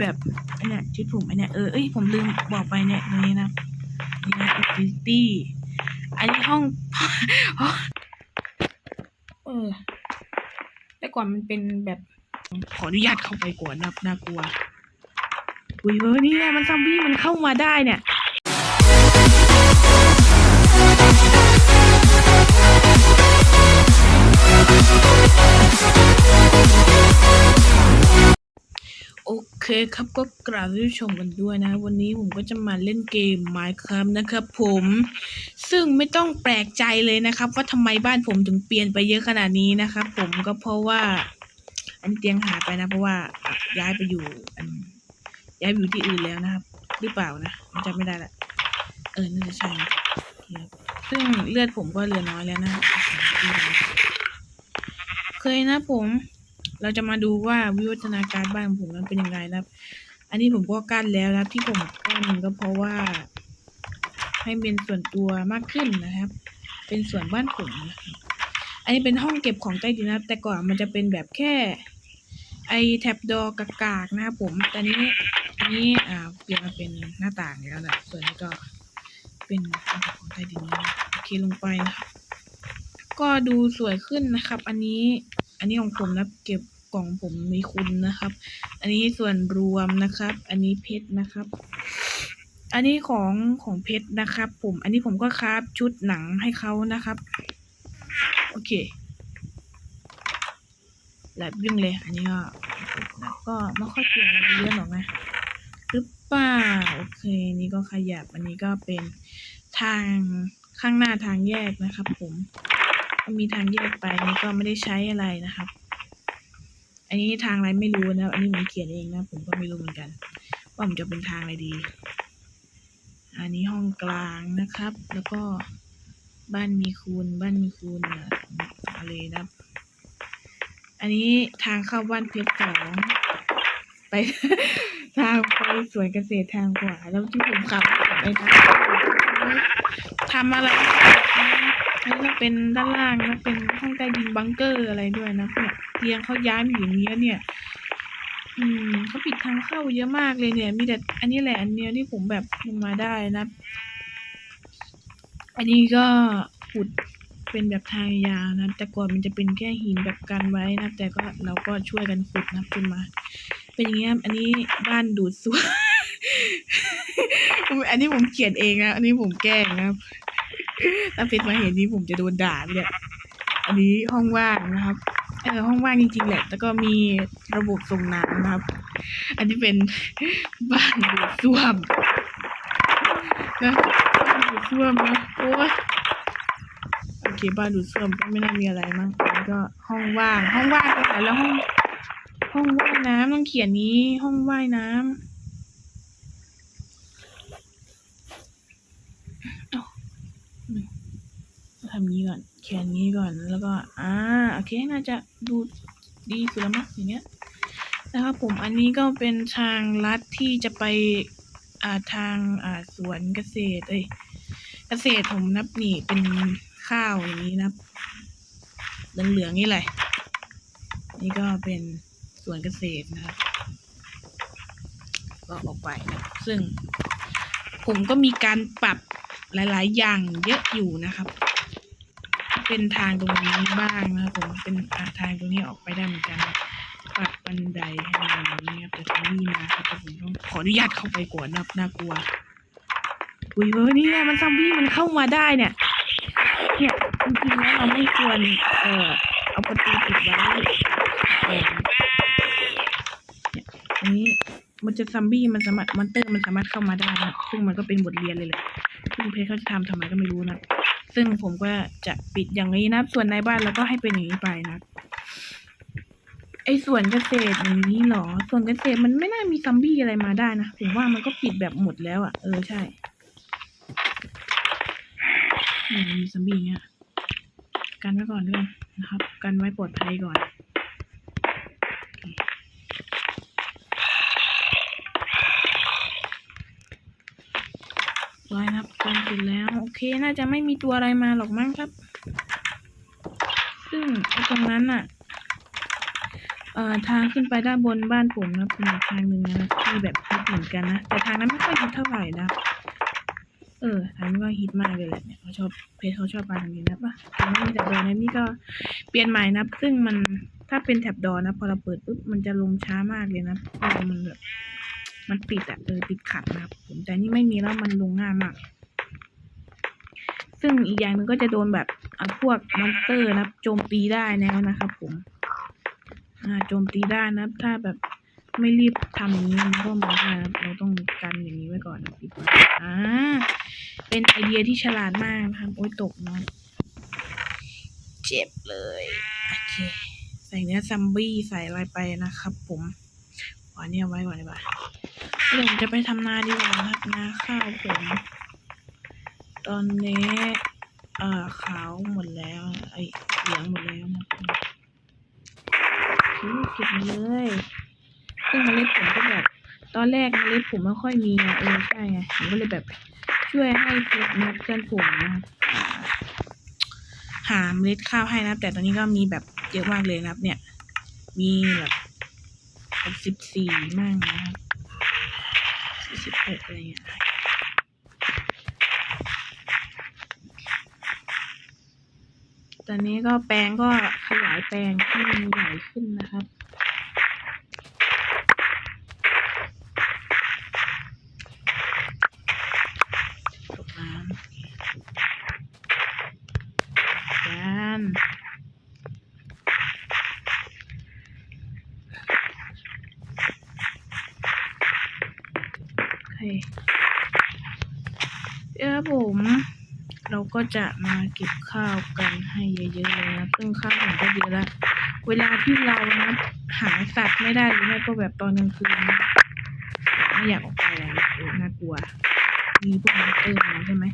แบบไอเนี่ยชุดผมไอเนี่ยเออเอ้ยผมลืมบอกไปเนี่ยตรงนี้นะนี่นะ activity อันนี้ห้องเออแต่ก่อนมันเป็นแบบขออนุญาตเข้าไปก่อนนะน่ากลัวอุ้ยเฮ้ยนี่ไงมันซอมบี้มันเข้ามาได้เนี่ย โอเคครับก็กราบผู้ชมกันด้วยนะ วันนี้ผมก็จะมาเล่นเกม Minecraft นะครับผมซึ่งไม่ต้องแปลกใจเลยนะครับ ว่าทำไมบ้านผมถึงเปลี่ยนไปเยอะขนาดนี้นะครับผมก็เพราะว่า อันนี้เตียงหายไปนะ เพราะว่าย้ายไปอยู่อันย้ายไปอยู่ที่อื่นแล้วนะครับ หรือเปล่านะจำไม่ได้ละเออน่าจะใช่ครับซึ่งเลือดผมก็เหลือน้อยแล้วนะเคยนะผม เราจะมาดูว่าวิวัฒนาการบ้านผมนั้นเป็นยังไงนะครับ อันนี้ผมก็กั้นแล้วนะที่ผมกั้นก็เพราะว่า ให้เป็นส่วนตัวมากขึ้นนะครับ เป็นส่วนบ้านผมนะครับอันนี้เป็นห้องเก็บของใต้ดินนะครับ แต่ก่อนมันจะเป็นแบบแค่ ไอแท็บดอกกากๆนะครับผมแต่นี้นี้อ่าเปลี่ยนมาเป็นหน้าต่างแล้วแหละส่วนนี้ก็เป็นห้องเก็บของใต้ดินนะโอเคลงไปนะครับก็ดูสวยขึ้นนะครับ อันนี้ อันนี้ของผมนะเก็บกล่องผมมีคุณนะครับ อันนี้ส่วนรวมนะครับ อันนี้เพชรนะครับ อันนี้ของของเพชรนะครับ ผมอันนี้ผมก็คราฟชุดหนังให้เขานะครับ โอเคแลบวิ่งเลย อันนี้ก็แล้วก็ไม่ค่อยเปลี่ยนอะไรเยอะหรอกนะหรือเปล่าโอเค นี่ก็ขยับอันนี้ก็เป็นทางข้างหน้าทางแยกนะครับผม มีทางแยกไปนี่ก็ไม่ได้ใช้อะไรนะครับ อันนี้ทางอะไรไม่รู้นะอันนี้ผมเขียนเองนะ ผมก็ไม่รู้เหมือนกัน ว่ามันจะเป็นทางอะไรดี อันนี้ห้องกลางนะครับ แล้วก็บ้านมีคูณบ้านมีคูณอะไรนะอันนี้ทางเข้าบ้านเพชรสองไปทางไปสวนเกษตรทางขวาแล้วที่ผมขับไปทางทำอะไร อันนี้ก็เป็นด้านล่างนะเป็นห้องใต้ดินบังเกอร์อะไรด้วยนะเนี่ยเตียงเขาย้ายมาอยู่อย่างนี้แล้วเนี่ย อืมเขาปิดทางเข้าเยอะมากเลยเนี่ย มีแต่อันนี้แหละอันเดียวที่ผมแบบลงมาได้นะ อันนี้ก็ขุดเป็นแบบทางยาวนะแต่ก่อนมันจะเป็นแค่หินแบบกันไว้นะแต่ก็เราก็ช่วยกันขุดนะจนมา เป็นอย่างเงี้ยครับอันนี้บ้านดูดซ่วมอันนี้ผมเขียนเองนะอันนี้ผมแกล้งนะ ถ้าเพชรมาเห็นนี้ผมจะโดนด่าเนี่ยอันนี้ห้องว่างนะครับเออห้องว่างจริงๆแหละแต่ก็มีระบบส่งน้ำนะครับ อันนี้เป็นบ้านดูดซ่วมนะบ้านดูดซ่วมนะโอ้โอเคบ้านดูดซ่วมก็ไม่น่ามีอะไรมั้งอันนี้ก็ห้องว่าง ห้องว่างตรงไหนแล้วห้องห้องว่ายน้ำต้องเขียนนี้ห้องว่ายน้ำำนี้ก่อน แขนนี้ก่อน แล้วก็ อ่า โอเค น่าจะดูดีสุดล้วมั้งอย่างเงี้ย นะครับผม อันนี้ก็เป็นทางลัดที่จะไป อ่า ทาง อ่า สวนเกษตร เอ้ย เกษตรผมนับนี่เป็นข้าวอย่างนี้นะเหลืองๆนี่แหละ นี่ก็เป็นสวนเกษตรนะครับ ก็ออกไปนะซึ่งผมก็มีการปรับหลาย ๆ อย่างเยอะอยู่นะครับ เป็นทางตรงนี้บ้างนะครับผมเป็นทางตรงนี้ออกไปได้เหมือนกันนะปรับบันไดให้มันอย่างนี้ครับแต่ตรงนี้มาครับแต่ผมต้องขออนุญาตเข้าไปก่อนนะน่ากลัวอุ้ยเฮ้ยนี่ไงมันซอมบี้มันเข้ามาได้เนี่ยเนี่ยจริงๆแล้วเราไม่ควรเอ่อเอาประตูปิดไว้เออเนี่ยอันนี้มันจะซอมบี้มันสามารถมอนเตอร์มันสามารถเข้ามาได้นะซึ่งมันก็เป็นบทเรียนเลยแหละซึ่งเพจเขาจะทำทำไมก็ไม่รู้นะ ซึ่งผมก็จะปิดอย่างนี้นะ ส่วนในบ้านเราก็ให้เป็นอย่างนี้ไปนะ ไอ้ส่วนเกษตรอย่างนี้เหรอ ส่วนเกษตรมันไม่น่ามีซัมบี้อะไรมาได้นะผมว่ามันก็ปิดแบบหมดแล้วอะ่ะ เออใช่มีซัมบี้เงี้ยกันไว้ก่อนด้วยนะครับ กันไว้ปลอดภัยก่อน ร้อยนะครับกันเสร็จแล้ว โอ เคน่าจะไม่มีตัวอะไรมาหรอกมั้งครับ ซึ่งตรงนั้นน่ะ เอ่อทางขึ้นไปด้านบนบ้านผมนะเป็นทางหนึ่งนะที่แบบฮิตเหมือนกันนะแต่ทางนั้นไม่ค่อยฮิตเท่าไหร่นะเออทางนี้ก็ฮิตมากเลยแหละเนี่ยเขาชอบเพจเขาชอบมาทางนี้นะปะทางนี้มีแถบดอนะนี่ก็เปลี่ยนใหม่นะซึ่งมันถ้าเป็นแถบดอนะ พอเราเปิดปุ๊บมันจะลงช้ามากเลยนะเพราะมันแบบมันปิดอะเออปิดขัดนะครับผมแต่นี่ไม่มีแล้วมันลงง่ายมาก ซึ่งอีกอย่างหนึ่งก็จะโดนแบบพวกมอนสเตอร์นับโจมตีได้แล้วนะครับผมโจมตีได้นะถ้าแบบไม่รีบทำอย่างนี้มันก็มาได้นะเราต้องกันอย่างนี้ไว้ก่อนนะปิดไว้อ่าเป็นไอเดียที่ฉลาดมากนะครับโอ้ยตกเนาะเจ็บเลยโอเคใส่เนื้อซัมบี้ใส่อะไรไปนะครับ ผมวางเนี่ยไว้ก่อนดีกว่าเดี๋ยวผมจะไปทำนาดีกว่านะครับนาข้าวผม ตอนนี้เอ่อขาวหมดแล้ว ไอ้เหลืองหมดแล้วนะครับคือเก็บเลยซึ่งเมล็ดผมก็แบบ ตอนแรกเมล็ดผมไม่ค่อยมีไงเออใช่ไงผมก็เลยแบบ ช่วยให้เพื่อนนะเพื่อนผมนะครับหาเมล็ดข้าวให้นะแต่ตอนนี้ก็มีแบบเยอะมากเลยนะครับ เนี่ย มีแบบสิบสี่มากนะครับสิบหกอะไรเงี้ย ตอนนี้ก็แปลงก็ขยายแปลงให้มันใหญ่ขึ้นนะครับตกน้ำกันโอเคเดี๋ยวผม เราก็จะมาเก็บข้าวกันให้เยอะๆเลยนะซึ่งข้าวผมก็เยอะแล้วเวลาที่เรานะหาสัตว์ไม่ได้หรือไม่ก็แบบตอนกลางคืนไม่อยากออกไปเลยโอ้น่ากลัว มีพวกมอนเตอร์มาใช่ไหม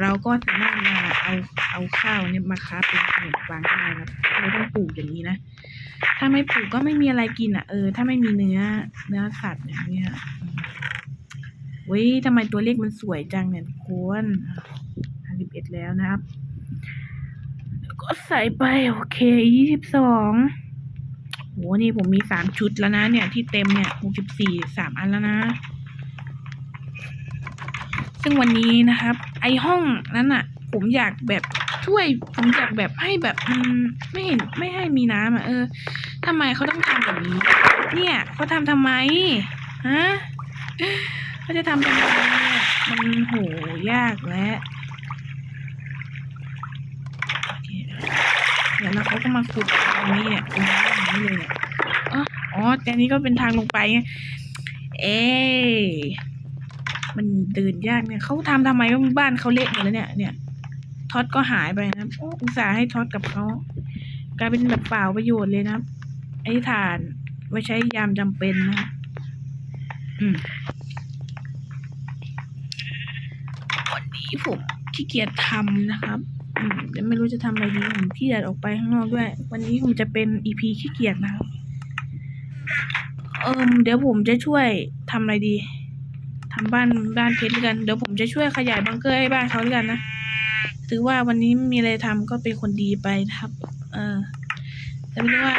เราก็สามารถมาเอาเอาข้าวเนี่ยมาค้าเป็นขนมปังได้นะเราต้องปลูกอย่างนี้นะถ้าไม่ปลูกก็ไม่มีอะไรกินอะเออถ้าไม่มีเนื้อเนื้อสัตว์อย่างเงี้ยเว้ยทำไมตัวเลขมันสวยจังเนี่ยทุกคน แล้วนะครับ ก็ใส่ไปโอเคยี่สิบสองโหนี่ผมมีสามชุดแล้วนะเนี่ยที่เต็มเนี่ยหกสิบสี่สามอันแล้วนะ ซึ่งวันนี้นะครับ ไอห้องนั้นอะผมอยากแบบช่วยผมอยากแบบให้แบบมันไม่เห็นไม่ให้มีน้ำอะเออทำไมเขาต้องทำแบบนี้ เนี่ยเขาทำทำไมฮะเขาจะทำทำไมมันโหยากแล้วโอเคเดี๋ยวแล้วเขาก็มาขุดตรงนี้เนี่ยตรงนี้อย่างนี้เลยเนี่ยอ๋อแต่นี้ก็เป็นทางลงไปไงเอ๊ะมันเดินยากเนี่ยเขาทำทำไมว่าบ้านเขาเละหมดแล้วเนี่ย เนี่ยท็อตก็หายไปนะโอ้อุตส่าห์ให้ท็อตกับเขากลายเป็นแบบเปล่าประโยชน์เลยนะไอ้ถ่านไว้ใช้ยามจำเป็นนะอืมวันนี้ผมขี้เกียจทำนะครับ อืมเดี๋ยวไม่รู้จะทำอะไรดีผมขี้เกียจออกไปข้างนอกด้วย วันนี้ผมจะเป็นอีพีขี้เกียจนะครับเอิมเดี๋ยวผมจะช่วยทำอะไรดีทำบ้านบ้านเพชรกันเดี๋ยวผมจะช่วยขยายบังเกอร์ให้บ้านเขาด้วยกันนะถือว่าวันนี้ไม่มีอะไรทำก็เป็นคนดีไปนะครับ เออแต่ไม่รู้ว่า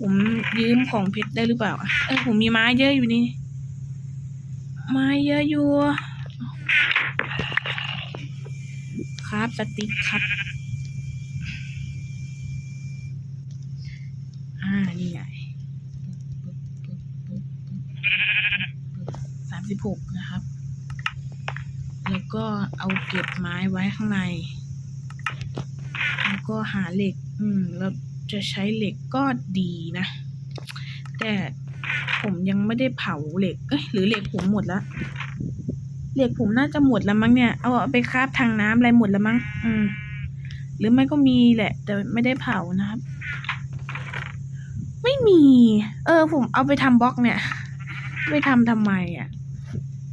ผมยืมของเพชรได้หรือเปล่าเออผมมีไม้เยอะอยู่นี่ไม้เยอะอยู่ ครับสติ๊กครับ อ่า นี่ไงสามสิบหกนะครับ แล้วก็เอาเก็บไม้ไว้ข้างใน แล้วก็หาเหล็ก อืมแล้วจะใช้เหล็กก็ดีนะ แต่ผมยังไม่ได้เผาเหล็ก เอ้ย หรือเหล็กผมหมดแล้ว เหล็กผมน่าจะหมดแล้วมั้งเนี่ย เอาไปคาบทางน้ำอะไรหมดแล้วมั้ง อืม หรือไม่ก็มีแหละ แต่ไม่ได้เผานะครับ ไม่มี เออ ผมเอาไปทำบล็อกเนี่ย ไปทำทำไมอะ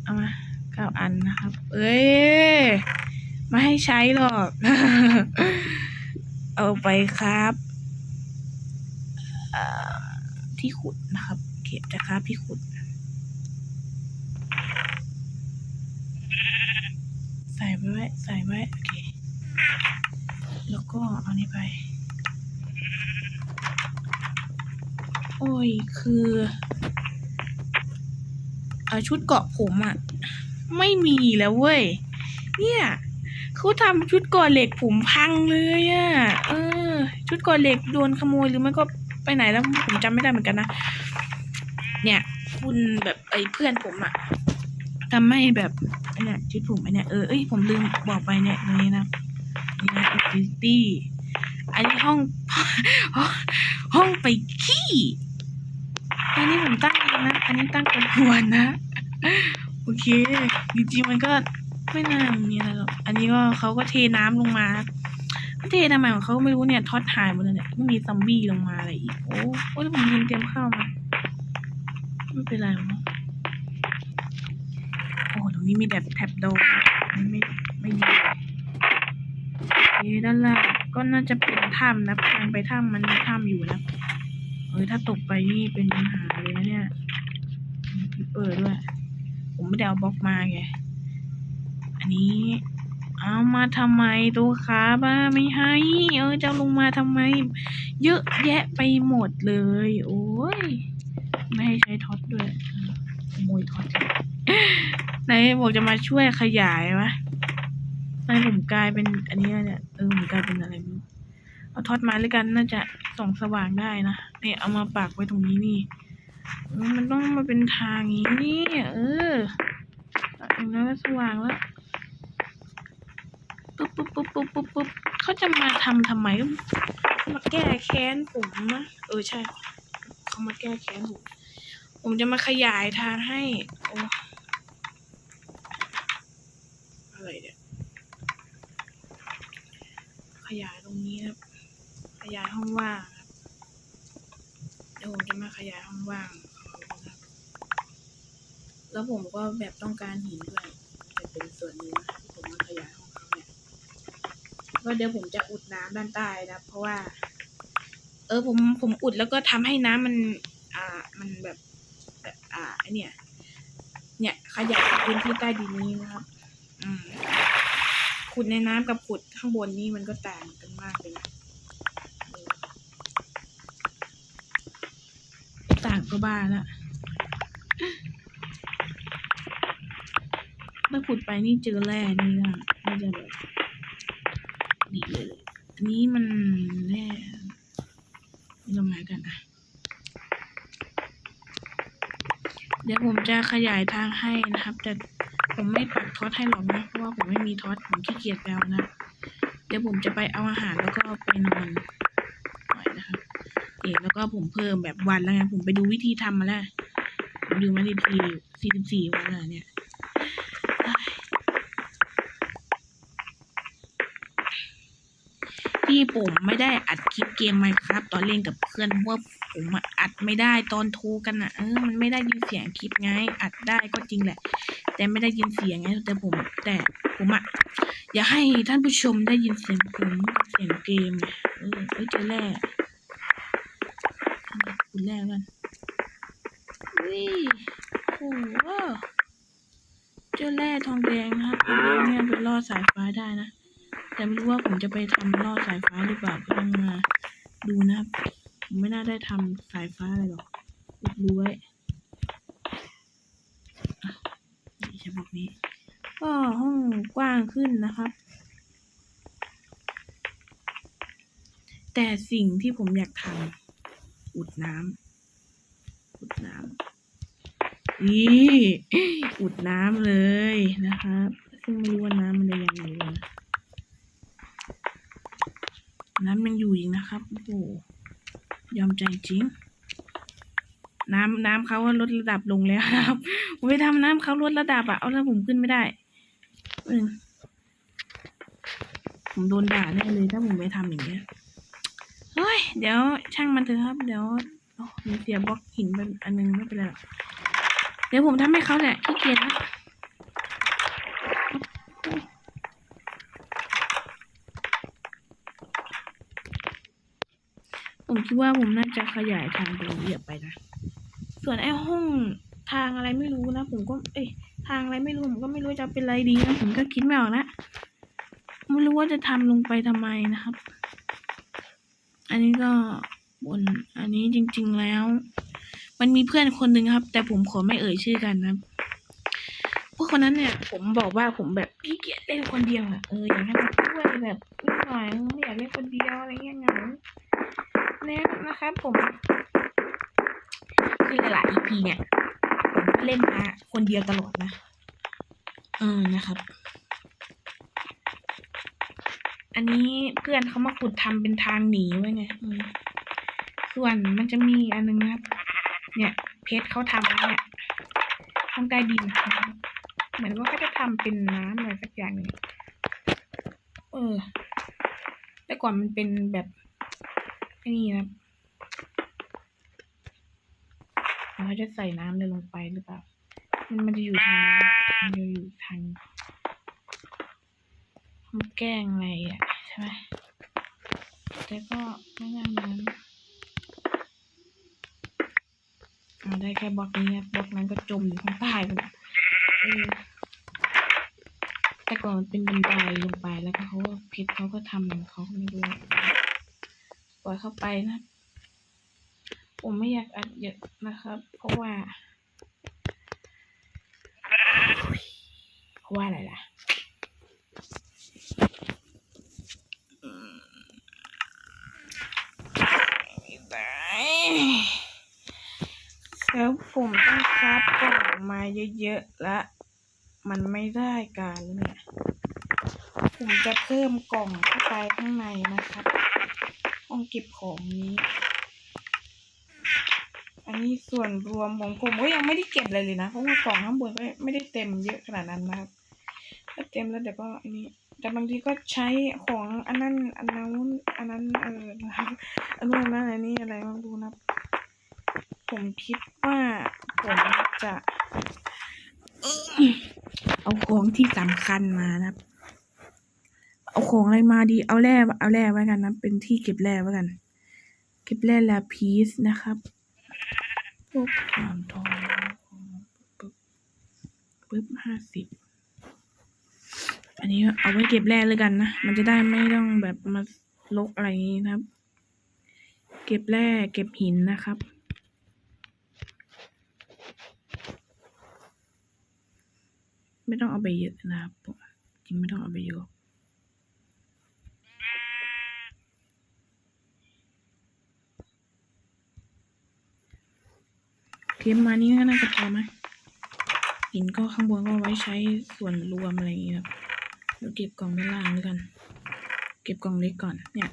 เอามาเก้าอันนะครับ เอ้ยไมาให้ใช้หรอก เอาไปครับที่ขุดนะครับ เก็บจะครับที่ขุด ใส่ไว้ใส่ไว้โอเคแล้วก็เอานี่ไป โอ้ยคือเอ่อชุดเกาะผมอะไม่มีแล้วเว้ย เนี่ยเขาทำชุดเกาะเหล็กผมพังเลยอะเออ ชุดเกาะเหล็กโดนขโมยหรือไม่ก็ไปไหนแล้วผมจำไม่ได้เหมือนกันนะ เนี่ย คุณแบบไอ้เพื่อนผมอะ ทำให้แบบไอ้เนี่ยชุดผมไอ้เนี่ยเออเอ้ยผมลืมบอกไปเนี่ยตรงนี้นะนี่นะอิสตี้อันนี้ห้อง ห้องไปขี้อันนี้ผมตั้งเองนะ อันนี้ตั้งกวนๆนะ โอเคจริงๆมันก็ไม่น่ามีอะไรหรอกอันนี้ก็เขาก็เทน้ำลงมา เททำไมของเขาไม่รู้เนี่ยทอดหายหมดเลยเนี่ยไม่มีซอมบี้ลงมาอะไรอีก โอ้โอ้ยผมลืมเตรียมข้าวมาไม่เป็นไรมั้ง นี้มีแบบแท็บโดนไม่ไม่ไม่มีโอเคด้านล่างก็น่าจะเป็นถ้ำนะทางไปถ้ำมันมีถ้ำอยู่นะเออถ้าตกไปนี่เป็นปัญหาเลยนะเนี่ยเปิดด้วย ผมไม่ได้เอาบล็อกมาไงอันนี้เอามาทำไมตัวขาบ้าไม่ให้ เออจะลงมาทำไม เยอะแยะไปหมดเลย โอ้ยไม่ให้ใช้ท็อตด้วยขโมยท็อต ไหนบอกจะมาช่วยขยายวะทำไมผมกลายเป็นอันนี้เนี่ยเออผมกลายเป็นอะไรเอาท็อตมาแล้วกันน่าจะส่องสว่างได้นะเนี่ยเอามาปักไว้ตรงนี้นี่มันต้องมาเป็นทางนี้นี่เออปักอย่างนั้นก็สว่างแล้วปุ๊บปุ๊บปุ๊บปุ๊บปุ๊บปุ๊บเขาจะมาทำทำไมมาแก้แค้นผมนะเออใช่เขามาแก้แค้นผมผมจะมาขยายทางให้โอ้อะไรเนี่ย ขยายตรงนี้ครับ ขยายห้องว่างครับเดี๋ยวผมจะมาขยายห้องว่างนะครับ แล้วผมก็แบบต้องการหินด้วยจะเป็นส่วนนี้นะผมมาขยายห้องเขาเนี่ยก็เดี๋ยวผมจะอุดน้ำด้านใต้นะครับเพราะว่า เออผมผมอุดแล้วก็ทำให้น้ำมัน อ่ามันแบบแบบอ่าไอเนี่ย เนี่ยขยายพื้นที่ใต้ดินนี้นะครับ ขุดในน้ำกับขุดข้างบนนี่มันก็ต่างกันมากเลยนะต่างก็บ้าละถ้าขุดไปนี่เจอแร่นี่นะน่าจะแบบดีเลยอันนี้มันแร่ลงมากันนะเดี๋ยวผมจะขยายทางให้นะครับ แต่ ผมไม่ปักทอดให้หรอกนะ เพราะว่าผมไม่มีทอดผมขี้เกียจแล้วนะ เดี๋ยวผมจะไปเอาอาหารแล้วก็ไปนอนหน่อยนะครับเอกแล้วก็ผมเพิ่มแบบวันแล้วไงผมไปดูวิธีทำมาแล้วผมดูมาดีทีสี่สิบสี่วันแล้วเนี่ยเอ้ย ที่ผมไม่ได้อัดคลิปเกมไหมครับตอนเล่นกับเพื่อนเพราะว่าผมอัดไม่ได้ตอนโทรกันอะเออมันไม่ได้ยินเสียงคลิปไง อัดได้ก็จริงแหละ แต่ไม่ได้ยินเสียงไงแต่ผม แต่ผมอะอยากให้ท่านผู้ชมได้ยินเสียงผมเสียงเกมเออเฮ้ยเจอแร่คุณแร่กันวิโอ้โหเจอแร่ทองแดงนะครับเอาแร่เนี่ยไปล่อสายฟ้าได้นะ แต่ไม่รู้ว่าผมจะไปทำล่อสายฟ้าหรือเปล่าก็ต้องมาดูนะครับ ผมไม่น่าได้ทำสายฟ้าอะไรหรอกรู้ไว้อะนี่ฉบับนี้ ก็ห้องกว้างขึ้นนะครับ แต่สิ่งที่ผมอยากทำอุดน้ำอุดน้ำนี่อุดน้ำเลยนะครับ ซึ่งไม่รู้ว่าน้ำมันจะยังอยู่นะ น้ำยังอยู่อีกนะครับโอ้โหยอมใจจริง น้ำน้ำเขาว่าลดระดับลงแล้วนะครับผมไปทำน้ำเขาลดระดับอะเอาแล้วผมขึ้นไม่ได้เออผมโดนด่าแน่เลยถ้าผมไปทำอย่างเงี้ยเฮ้ยเดี๋ยวช่างมันเถอะครับ เดี๋ยวโอ้มีเสียบล็อกหินไปอันนึงไม่เป็นไรหรอกเดี๋ยวผมทำให้เขาแหละขี้เกียจนะ คิดว่าผมน่าจะขยายทางตรงนี้ออกไปนะ ส่วนไอ้ห้องทางอะไรไม่รู้นะ ผมก็ เอ้ยทางอะไรไม่รู้ผมก็ไม่รู้จะเป็นอะไรดีนะผมก็คิดไม่ออกนะไม่รู้ว่าจะทำลงไปทำไมนะครับ อันนี้ก็บนอันนี้จริง ๆแล้ว มันมีเพื่อนคนหนึ่งครับ แต่ผมขอไม่เอ่ยชื่อกันนะพวกคนนั้นเนี่ย ผมบอกว่าผมแบบขี้เกียจเล่นคนเดียวอะเอออยากให้มาช่วยแบบนิดหน่อยไม่อยากเล่นคนเดียวอะไรเงี้ยเงา นี่ยนะครับผม คือหลายๆ EP เนี่ย ผมก็เล่นมาคนเดียวตลอดนะ เออนะครับ อันนี้เพื่อนเขามาขุดทำเป็นทางหนีไว้ไงส่วนมันจะมีอันนึงนะครับ เนี่ยเพชรเขาทำเนี่ยข้างใต้ดินเหมือนว่าเขาจะทำเป็นน้ำอะไรสักอย่างหนึงเออแต่ก่อนมันเป็นแบบ นี่นะครับเขาจะใส่น้ำเลยลงไปหรือเปล่า มันมันจะอยู่ทางมันจะอยู่ทางมันแกล้งอะไรอะใช่ไหมแต่ก็ไม่นานนั้นเอาได้แค่บล็อกนี้ครับบล็อกนั้นก็จมอยู่ข้างใต้ไปแล้วแต่ก่อนมันเป็นบันไดลงไปแล้วก็เขาก็เพชรเขาก็ทำของเขาไม่รู้ ปล่อยเข้าไปนะ ผมไม่อยากอัดเยอะนะครับ เพราะว่าเพราะว่าอะไรล่ะแล้วผมต้องคัดกล่องมาเยอะๆและมันไม่ได้การแล้วเนี่ย ผมจะเพิ่มกล่องเข้าไปข้างในนะครับ องเก็บของนี้ อันนี้ส่วนรวมของผมก็ยังไม่ได้เก็บเลยเลยนะ เพราะว่ากล่องข้างบนก็ไม่ได้เต็มเยอะขนาดนั้นนะครับ ถ้าเต็มแล้วเดี๋ยวก็อันนี้ แต่บางทีก็ใช้ของอันนั้นอันนั้นอันนั้นเออนะครับอันนู้นอันนั้นอันนี้อะไรม่รู้นะ ผมคิดว่าผมจะ เอาของที่สำคัญมานะครับ เอาของอะไรมาดี เอาแร่เอาแร่ไว้กันนะ เป็นที่เก็บแร่ไว้กัน เก็บแร่ลาพีสนะครับพวกความทองปึ๊บปึ๊บห้าสิบ อันนี้เอาไว้เก็บแร่เลยกันนะ มันจะได้ไม่ต้องแบบมาลกอะไรนี้นะครับ เก็บแร่เก็บหินนะครับไม่ต้องเอาไปเยอะนะครับจริงไม่ต้องเอาไปเยอะ เก็บมานี้ก็น่าจะพอไหมหินก็ข้างบนก็ไว้ใช้ส่วนรวมอะไรอย่างเงี้ยครับเราเก็บกล่องด้านล่างด้วยกัน เก็บกล่องเล็กก่อนเนี่ย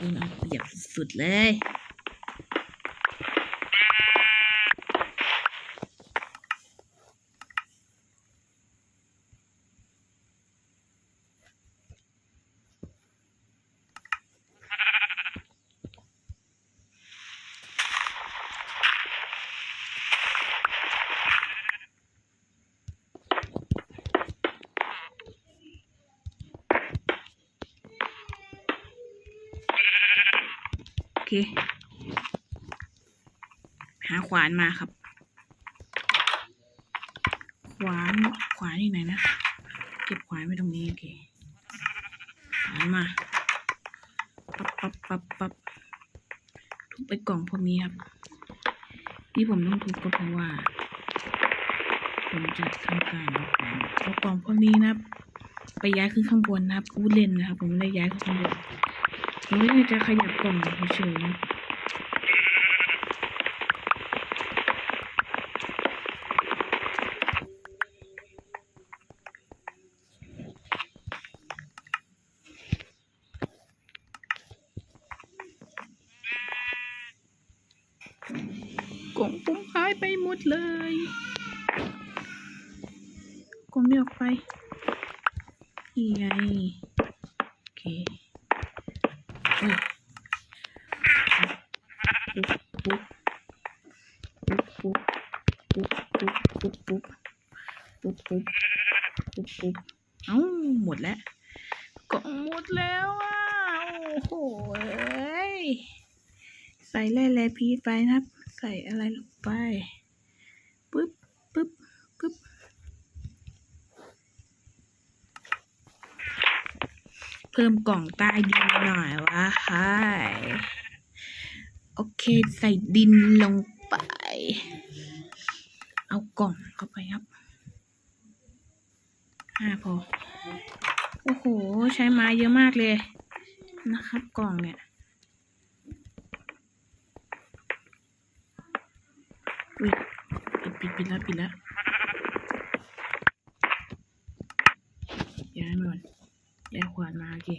มันเอาเปรียบสุดเลย เค หาขวานมาครับ ขวานขวานที่ไหนนะ เก็บขวานไว้ตรงนี้โอเค ขวานมา ปับปับปับปับทุบไปกล่องพวกนี้ครับ ที่ผมต้องทุบก็เพราะว่า ผมจะทำการเอางเอากล่องพวกนี้นะครับ ไปย้ายขึ้นข้างบนนะครับพูดเล่นนะครับ ผมไม่ได้ย้ายขึ้นข้างบน ไม่ได้จะขยับกล่องเฉยๆนะกล่องผมหายไปหมดเลยกล่องไม่ออกไปนี่ไง พีชไปนะครับ ใส่อะไรลงไปปุ๊บปุ๊บปุ๊บเพิ่มกล่องใต้ดินหน่อยวะฮายโอเคใส่ดินลงไป เอากล่องเข้าไปครับห้าพอ โอ้โห ใช้ไม้เยอะมากเลยนะครับ กล่องเนี่ย อุ้ย ปิดแล้วปิดแล้วย้ายมาก่อนย้ายขวานมาโอเค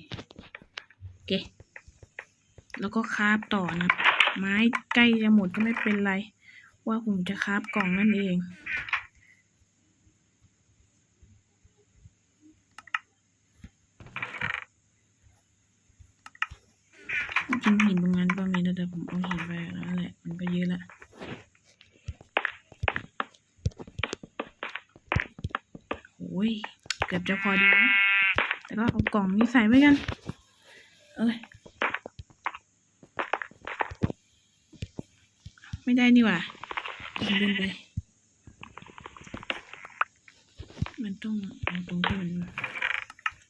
โอเค แล้วก็คาบต่อนะ ไม้ใกล้จะหมดก็ไม่เป็นไร ว่าผมจะคาบกล่องนั่นเองจริงหินตรงนั้นก็มีนะแต่ผมเอาหินไปแล้วแหละ มันก็เยอะละ โอ้ยเกือบจะพอดีนะแต่ก็เอากล่องนี้ใส่ไว้กัน เอ้ย ไม่ได้นี่หว่าลืมไป มันต้องเอาตรงที่มัน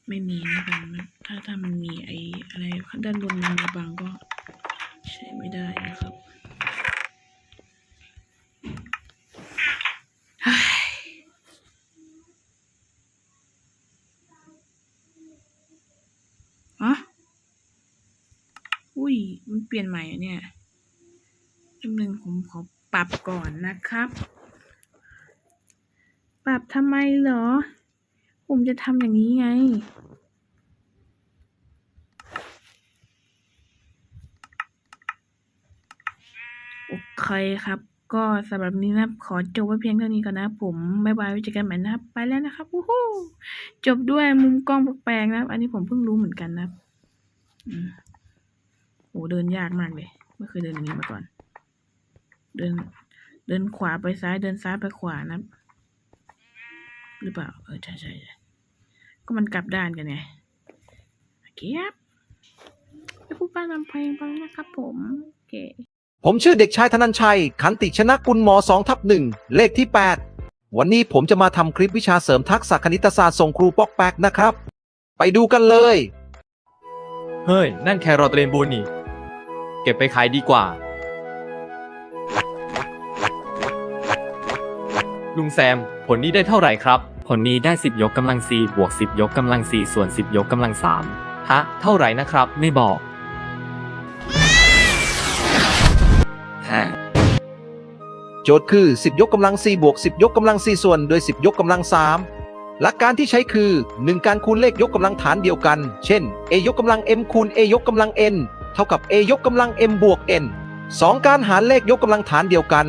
ไม่มีนะบังมันถ้าถ้ามันมีไอ้อะไรด้านบนมันมีบังก็ใช้ไม่ได้นะครับเฮ้ยอะอุ้ย มันเปลี่ยนใหม่เนี่ยจำหนึ่งผมขอปรับก่อนนะครับ ปรับทำไมเหรอ ผมจะทำอย่างนี้ไง โอเคครับ ก็สำหรับนี้นะครับขอจบไว้เพียงเท่านี้ก่อนนะผมบ๊ายบายไว้เจอกันใหม่นะครับ ไปแล้วนะครับวู้ฮู้จบด้วยมุมกล้องแปลกๆนะครับอันนี้ผมเพิ่งรู้เหมือนกันนะ ครับอืมโหเดินยากมากเลย ไม่เคยเดินอย่างนี้มาก่อน เดิน เดินขวาไปซ้าย เดินซ้ายไปขวานะครับหรือเปล่า เออใช่ใช่ใช่ก็มันกลับด้านกันไงโอเคครับไปพูดบ้านลำเพลงไปนะครับผมโอเคผมชื่อเด็กชายธนัญชัย ขันติชนะกุลม2ทับหนึ่งเลขที่ 8 วันนี้ผมจะมาทำคลิปวิชาเสริมทักษะคณิตศาสตร์ส่งครูปอกแปกนะครับ ไปดูกันเลย เฮ้ย นั่นแครอทเรนโบว์นี่ เก็บไปขายดีกว่า ลุงแซม ผลนี้ได้เท่าไหร่ครับ ผลนี้ได้ 10 ยกกำลัง4บวก 10 ยกกำลัง4ส่วน 10 ยกกำลังฮะ เท่าไหร่นะครับ3ไม่บอกฮะโจทย์คือ 10 ยกกำลัง4บวก 10 ยกกำลัง4ส่วนโดย 10 ยกกำลัง3หลักการที่ใช้คือ 1 การคูณเลขยกกำลังฐานเดียวกัน เช่น a ยกกำลัง m คูณ a ยกกำลัง n เท่ากับ a ยกกำลัง m บวก n 2 การหารเลขยกกำลังฐานเดียวกัน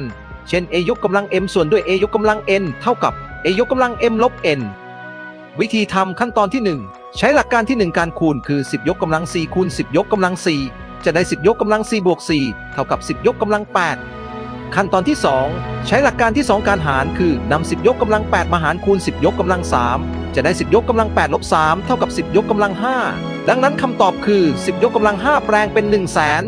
เช่น a ยกกำลัง m ส่วนด้วย a ยกกำลัง n เท่ากับ a ยกกำลัง m ลบ n วิธีทำขั้นตอนที่ 1 ใช้หลักการที่ 1 การคูณคือ 10 ยกกำลัง 4 คูณ 10 ยกกำลัง 4 จะได้ 10 ยกกำลัง 4 บวก 4 เท่ากับ 10 ยกกำลัง 8 ขั้นตอนที่ 2 ใช้หลักการที่ 2 การหารคือนำ10 ยกกำลัง 8 มาหารคูณ 10 ยกกำลัง 3 จะได้ 10 ยกกำลัง 8 ลบ 3 เท่ากับ 10 ยกกำลัง 5 ดังนั้นคำตอบคือ 10 ยกกำลัง 5 แปลงเป็น 1 0 0 0 0แสน